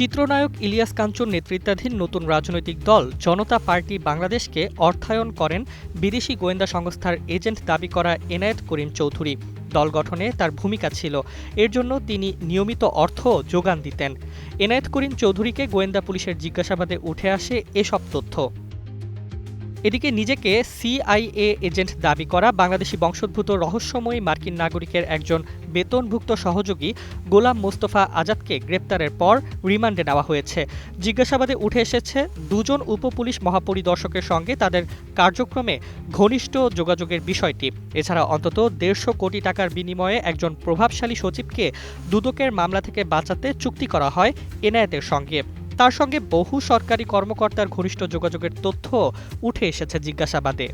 চিত্রনায়ক ইলিয়াস কাঞ্চন নেতৃত্বাধীন নতুন রাজনৈতিক দল জনতা পার্টি বাংলাদেশকে অর্থায়ন করেন বিদেশি গোয়েন্দা সংস্থার এজেন্ট দাবি করা এনায়েত করিম চৌধুরী। দল গঠনে তার ভূমিকা ছিল। এর জন্য তিনি নিয়মিত অর্থ যোগান দিতেন। এনায়েত করিম চৌধুরীকে গোয়েন্দা পুলিশের জিজ্ঞাসাবাদে উঠে আসে এসব তথ্য। এদিকে নিজেকে সিআইএ এজেন্ট দাবি করা বাংলাদেশি বংশোদ্ভূত রহস্যময়ী মার্কিন নাগরিকের একজন বেতনভুক্ত সহযোগী গোলাম মোস্তফা আজাদকে গ্রেপ্তারের পর রিমান্ডে নেওয়া হয়েছে। জিজ্ঞাসাবাদে উঠে এসেছে, দুজন উপপুলিশ মহাপরিদর্শকের সঙ্গে তাদের কার্যক্রমে ঘনিষ্ঠ যোগাযোগের বিষয়টি। এছাড়া অন্তত দেড়শো কোটি টাকার বিনিময়ে একজন প্রভাবশালী সচিবকে দুদকের মামলা থেকে বাঁচাতে চুক্তি করা হয় এনায়েতের সঙ্গে। তার সঙ্গে বহু সরকারি কর্মকর্তার ঘনিষ্ঠ যোগাযোগের তথ্য উঠে এসেছে জিজ্ঞাসাবাদে।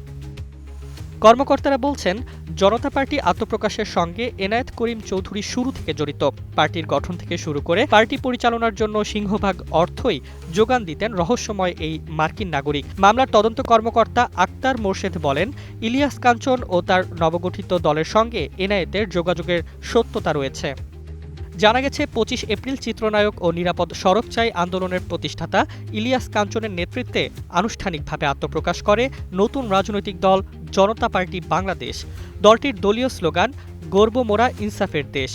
কর্মকর্তারা বলছেন, জনতা পার্টি আত্মপ্রকাশের সঙ্গে এনায়েত করিম চৌধুরী শুরু থেকে জড়িত। পার্টির গঠন থেকে শুরু করে পার্টি পরিচালনার জন্য সিংহভাগ অর্থই যোগান দিতেন রহস্যময় এই মার্কিন নাগরিক। মামলার তদন্ত কর্মকর্তা আক্তার মোর্শেদ বলেন, ইলিয়াস কাঞ্চন ও তার নবগঠিত দলের সঙ্গে এনায়েতের যোগাযোগের সত্যতা রয়েছে। জানা গেছে, পঁচিশ এপ্রিল চিত্রনায়ক ও নিরাপদ সড়ক চাই আন্দোলনের প্রতিষ্ঠাতা ইলিয়াস কাঞ্চনের নেতৃত্বে আনুষ্ঠানিকভাবে আত্মপ্রকাশ করে নতুন রাজনৈতিক দল জনতা পার্টি বাংলাদেশ। দলটির দলীয় স্লোগান, গর্ব মোরা ইনসাফের দেশ।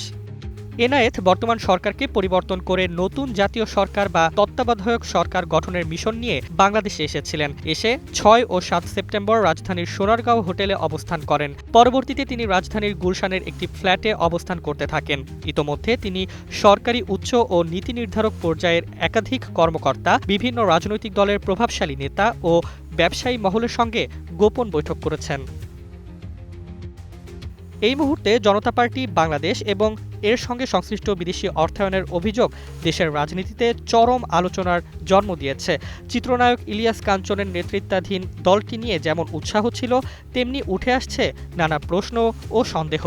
এনায়েত বর্তমান সরকারকে পরিবর্তন করে নতুন জাতীয় সরকার বা তত্ত্বাবধায়ক সরকার গঠনের মিশন নিয়ে বাংলাদেশে এসেছিলেন। এসে ছয় ও সাত সেপ্টেম্বর রাজধানীর সোনারগাঁও হোটেলে অবস্থান করেন। পরবর্তীতে তিনি রাজধানীর গুলশানের একটি ফ্ল্যাটে অবস্থান করতে থাকেন। ইতোমধ্যে তিনি সরকারি উচ্চ ও নীতি নির্ধারক পর্যায়ের একাধিক কর্মকর্তা, বিভিন্ন রাজনৈতিক দলের প্রভাবশালী নেতা ও ব্যবসায়ী মহলের সঙ্গে গোপন বৈঠক করেছেন। এই মুহূর্তে জনতা পার্টি, বাংলাদেশ এবং এর সঙ্গে সংশ্লিষ্ট বিদেশি অর্থায়নের অভিযোগ দেশের রাজনীতিতে চরম আলোচনার জন্ম দিয়েছে। চিত্রনায়ক ইলিয়াস কাঞ্চনের নেতৃত্বাধীন দলটি নিয়ে যেমন উৎসাহ ছিল, তেমনি উঠে আসছে নানা প্রশ্ন ও সন্দেহ।